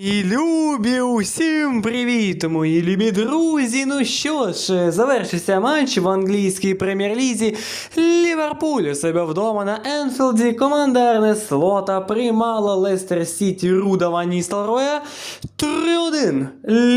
І любі усім привіт, мої любі друзі. Ну що ж, завершився матч в англійській прем'єр-лізі. Ліверпуль у себе вдома на Енфілді. Команда Слота приймала Лестер Сіті Руда Ван Ністелроя 3-1.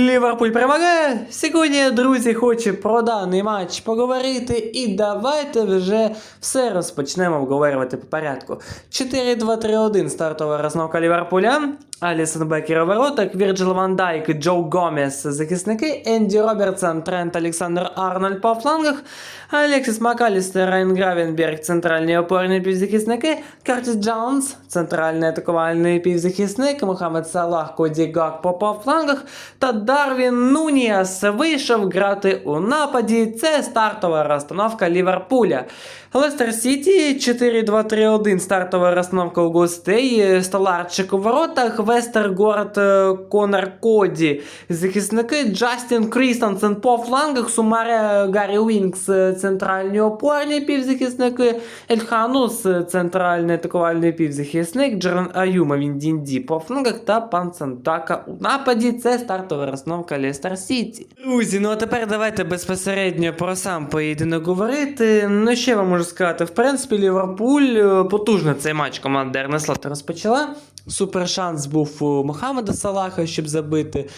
Ліверпуль перемагає. Сьогодні, друзі, хочу про даний матч поговорити. І давайте вже все розпочнемо обговорювати по порядку. 4-2-3-1 стартова розновка Ліверпуля. Алісон Бекер воротах, Вірджил Ван Дайк, Джо Гомес захисники, Енді Робертсон, Трент Олександр Арнольд по флангах, Алексіс Макалістер, Райан Гравенберг, центральні опорні півзахисники, Картіс Джонс, центральний атакувальний півзахисник, Мохамед Салах, Коді Гакпо по флангах та Дарвін Нуніас вийшов грати у нападі. Це стартова розстановка Ліверпуля. Лестер Сіті 4-2-3-1 стартова розстановка у гостей. Столарчик у воротах, Вестергорд, е, Конор Коді. Захисники Джастін Крістенсен по флангах, Сумаре Гаррі Уінкс, е, центральні опорні півзахисники, Ельханус, е, центральний атакувальний півзахисник, Джеран Аюма Віндінді по флангах та пан Сантака у нападі. Це стартова розстановка Лестер Сіті. Друзі, ну а тепер давайте безпосередньо про сам поєдинок говорити. Ну я вам можу сказати? В принципі, Ліверпуль е, потужно цей матч команда Ернеслота розпочала. Супер шанс був у Мохамеда Салаха, щоб забити.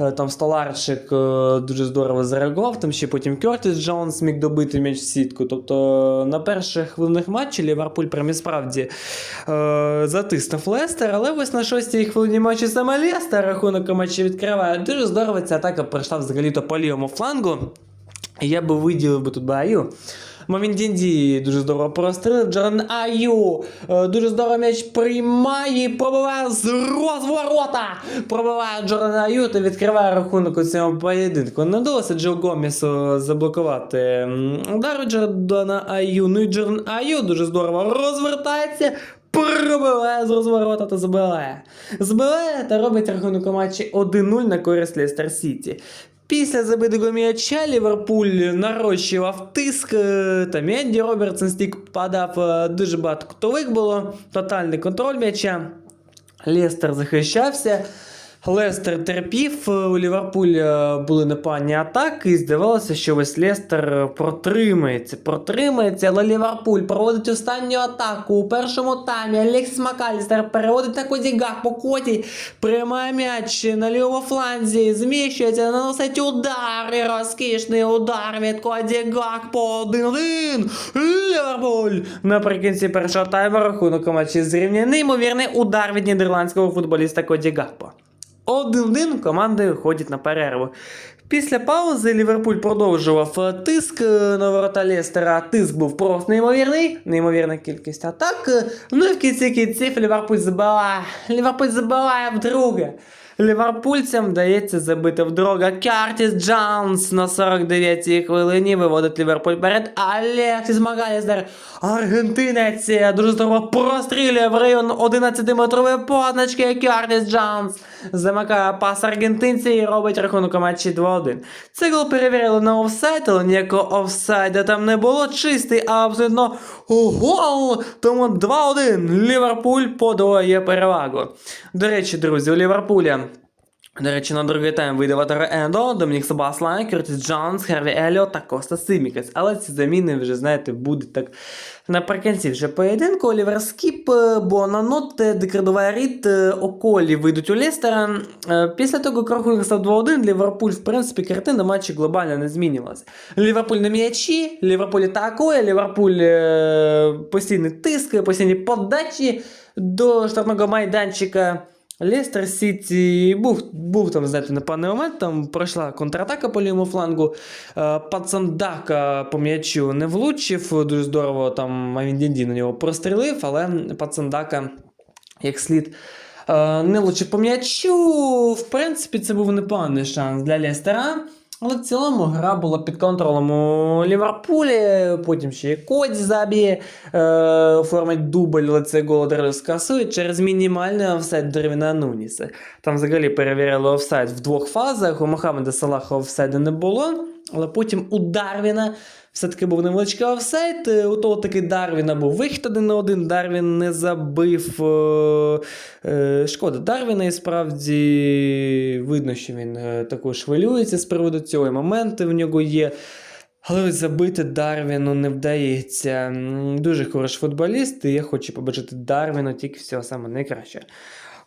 Е, Там Столарчик е, дуже здорово зареагував. Там ще потім Кертіс Джонс міг добити м'яч в сітку. Тобто на перших хвилинах матчі Ліверпуль прям і справді е, затиснув Лестер, але ось на шостій хвилині матчі саме Лестер рахунок матчі відкриває. Дуже здорово ця атака пройшла взагалі-то по лівому флангу. Я би виділив би тут Баю. Мамін Дінді дуже здорово прострілив. Джордан Аю е, дуже здорово м'яч приймає, пробиває з розворота. Пробиває Джордан Аю та відкриває рахунок у цьому поєдинку. Не вдалося Джо Гомісу заблокувати м, удар Джордана Аю. Ну і Джордан Аю дуже здорово розвертається. Пробиває з розворота та забиває. Збиває та робить рахунок матчі 1-0 на користь Лестер Сіті. Після забитого м'яча Ліверпуль нарощував тиск, та там і Енді Робертсон стік падав, е, дуже багато кутових було, тотальний контроль м'яча. Лестер захищався. Лестер терпів, е, у Ліверпуля були непогані атаки, і здавалося, що весь Лестер е, протримається, протримається, але Ліверпуль проводить останню атаку у першому таймі. Алексіс Макалістер переводить на Коді Гак по коті, приймає м'яч на лівому фланзі, зміщується, наносить удар, і розкішний удар від Коді Гак по 1-1. Ліверпуль! Наприкінці першого тайму рахунок матчі зрівняє неймовірний удар від нідерландського футболіста Коді Гакпо. 1-1 команди ходять на перерву. Після паузи Ліверпуль продовжував е, тиск е, на ворота Лестера. Тиск був просто неймовірний, неймовірна кількість атак. Е, Ну і в кінці кінців Ліверпуль забиває. Ліверпуль забиває вдруге. Ліверпульцям вдається забити вдруге. Картіс Джонс на 49-й хвилині виводить Ліверпуль перед Алексіс Магалістер. Аргентинець е, дуже здорово прострілює в район 11-метрової позначки. Картіс Джонс замикає пас аргентинця і робить рахунок матчі 2-1. Цей гол перевірили на офсайд, але ніякого офсайда там не було. Чистий, а абсолютно гол. Тому 2-1. Ліверпуль подвоює перевагу. До речі, друзі, у Ліверпуля. До речі, на другий тайм вийде Ватер Ендо, Домінік Собаслайн, Кертіс Джонс, Херві Еліот та Коста Симікес. Але ці заміни вже, знаєте, будуть так наприкінці вже поєдинку. Олівер Скіп, е, Бонанот, Декредова Рід, е, Околі вийдуть у Лестера. Е, Після того, як рахунок став 2-1, Ліверпуль, в принципі, картина матчу глобально не змінювалася. Ліверпуль на м'ячі, Ліверпуль атакує, Ліверпуль е, постійний тиск, постійні подачі до штрафного майданчика. Лестер Сіті був, був там, знаєте, непевний момент, там пройшла контратака по лівому флангу. Е, Пацандака по м'ячу не влучив, дуже здорово там Мавіндінді на нього прострілив, але Пацандака як слід. е, Не влучив по м'ячу. В принципі, це був непоганий шанс для Лестера. Але в цілому гра була під контролем у Ліверпулі, потім ще і Коді заб'є, е, оформить дубль, але цей гол одразу скасує через мінімальний офсайд Дервіна Нуніса. Там взагалі перевіряли офсайд в двох фазах. У Мохаммеда Салаха офсайду не було, але потім у Дарвіна Все-таки був невеличкий офсайт. е, У того таки Дарвіна був вихід один на один. Дарвін не забив. Е, е, шкода Дарвіна, і справді видно, що він також хвилюється з приводу цього. І моменти в нього є. Але ось забити Дарвіну не вдається. Дуже хороший футболіст, і я хочу побачити Дарвіну тільки всього саме найкраще.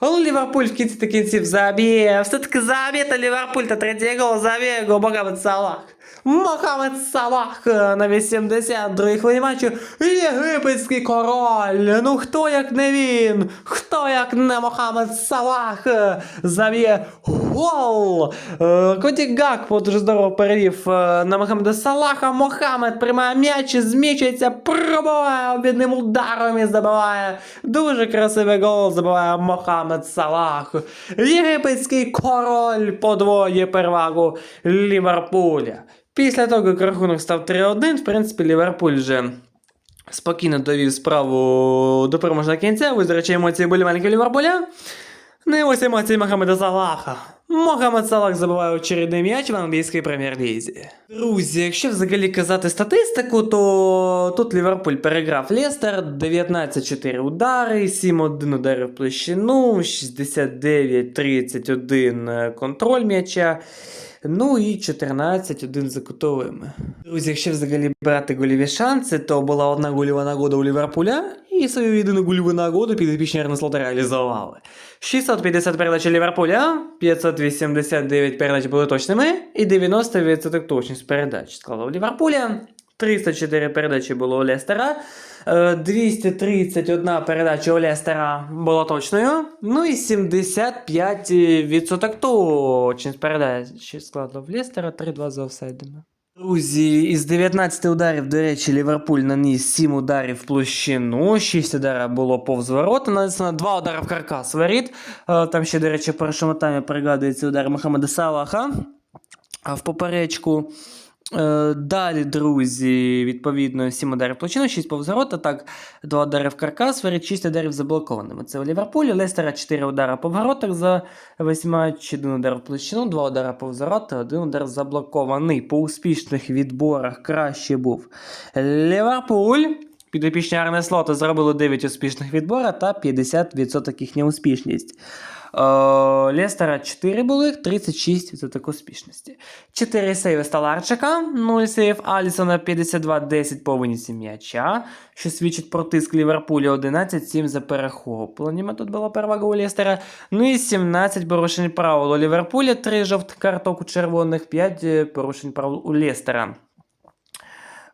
Але Ліверпуль в кінці та кінців заб'є. Все-таки заб'є та Ліверпуль та третій гол заб'є його Мохамед Салах. Мохамед Салах на 82-й хвилині матчу. Єгипетський король. Ну хто як не він? Хто як не Мохамед Салах е, заб'є гол. Е, Коті Гакпо дуже здорово перевів на Мохамеда Салаха. Мохамед приймає м'яч, змічується, пробиває обідним ударом і забиває. Дуже красивий гол забиває Мохамед Салах. Єгипетський король подвоє перевагу Ліверпуля. Після того, як рахунок став 3-1, в принципі, Ліверпуль вже спокійно довів справу до переможного кінця. Ви, до речі, емоції болівальників Ліверпуля. Не ось емоції Мохаммеда Салаха. Мохамед Салах забиває очередний м'яч в англійській прем'єр-лізі. Друзі, якщо взагалі казати статистику, то тут Ліверпуль переграв Лестер, 19-4 удари, 7-1 удари в площину, 69-31 контроль м'яча. Ну і 14-1 за кутовими. Друзі, якщо взагалі брати гольові шанси, то була одна гольова нагода у Ліверпуля, і свою єдину гольову нагоду підопічні Арнеслота реалізували. 650 передач Ліверпуля, 589 передач були точними, і 90% точність передач склала Ліверпуля. 304 передачі було у Лестера, е, 231 передача у Лестера була точною, ну і 75% точність передачі складно в Лестера, 3-2 за офсайдами. Друзі, із 19 ударів, до речі, Ліверпуль наніс 7 ударів в площину, 6 ударів було повз ворота, нанесено 2 удари в каркас воріт. Е, Там ще, до речі, в першому таймі пригадується удар Мохаммеда Салаха в поперечку. Е, Далі, друзі, відповідно, 7 ударів площину, 6 повз ворота, так, 2 удари в каркас, воріт 6 ударів заблокованими. Це у Ліверпулі, Лестера 4 удари по воротах за весь матч, 1 удар в площину, 2 удари повз ворота, 1 удар заблокований. По успішних відборах краще був Ліверпуль. Підопічні Арне Слота зробили 9 успішних відбора та 50% їхня успішність. Е, Лестера 4 були, 36% успішності. 4 сейви Сталарчика, 0 сейв Алісона 52-10 по винісі м'яча, що свідчить про тиск Ліверпуля 11-7 за перехопленнями. Тут була перевага у Лестера. Ну і 17 порушень правил у Ліверпуля, 3 жовтих карток у червоних, 5 порушень правил у Лестера.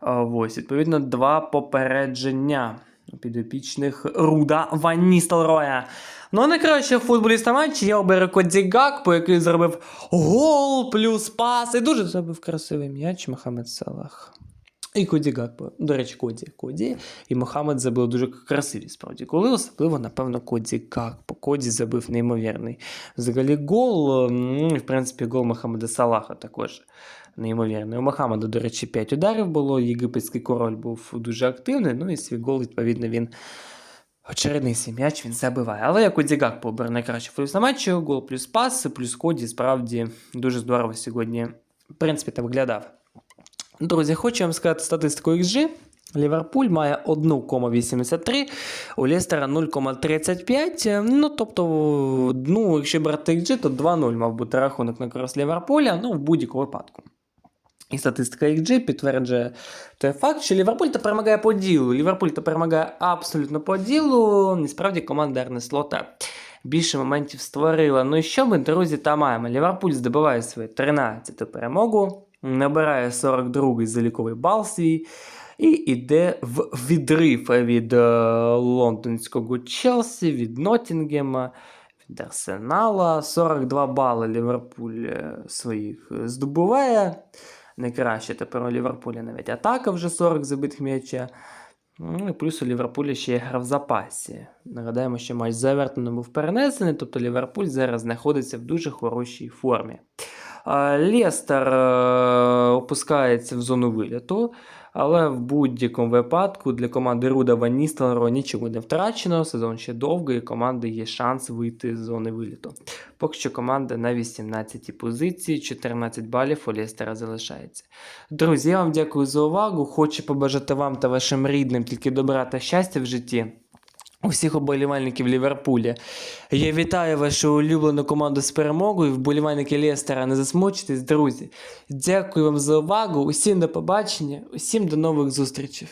Е, Ось, відповідно, два попередження підопічних Руда Ван Ністелроя. Ну, а найкраще футболіста матчі я оберу Коді Гакпо, який зробив гол плюс пас. І дуже зробив красивий м'яч Мохамед Салах. І Коді Гакпо. До речі, Коді. Коді і Мохамед забили дуже красиві справді. Коли особливо, напевно, Коді Гакпо. Коді забив неймовірний. Взагалі гол, в принципі, гол Мохамеда Салаха також неймовірний. У Мохамеда, до речі, 5 ударів було. Єгипетський король був дуже активний. Ну і свій гол, відповідно, він. Очередний свій м'яч він забиває. Але як у Дігак побер найкраще футболіст на матчі, гол плюс пас, плюс коді, справді дуже здорово сьогодні, в принципі, та виглядав. Друзі, хочу вам сказати статистику XG. Ліверпуль має 1,83, у Лестера 0,35. Ну, тобто, ну, якщо брати XG, то 2-0 мав бути рахунок на користь Ліверпуля, ну, в будь-якому випадку. І статистика XG підтверджує той факт, що Ліверпуль та перемагає по ділу. Ліверпуль та перемагає абсолютно по ділу. Насправді команда Арне Слота більше моментів створила. Ну і що ми, друзі, там маємо? Ліверпуль здобуває свою 13-ту перемогу, набирає 42-й заліковий бал свій. І йде в відрив від е, лондонського Челсі, від Ноттінгема, від Арсенала. 42 бали Ліверпуль е, своїх е, здобуває. Найкраще тепер у Ліверпуля навіть атака вже 40 забитих м'яча. Ну і плюс у Ліверпуля ще є гра в запасі. Нагадаємо, що матч з Евертоном був перенесений, тобто Ліверпуль зараз знаходиться в дуже хорошій формі. Лестер е, опускається в зону виліту, але в будь-якому випадку для команди Руда Ван Ністелройна нічого не втрачено. Сезон ще довгий, і команди є шанс вийти з зони виліту. Поки що команда на 18 позиції, 14 балів у Лестера залишається. Друзі, я вам дякую за увагу. Хочу побажати вам та вашим рідним тільки добра та щастя в житті. Усіх оболівальників Ліверпуля. Я вітаю вашу улюблену команду з перемогою. Вболівальники Лестера, не засмучтесь, друзі. Дякую вам за увагу. Усім до побачення, усім до нових зустрічей.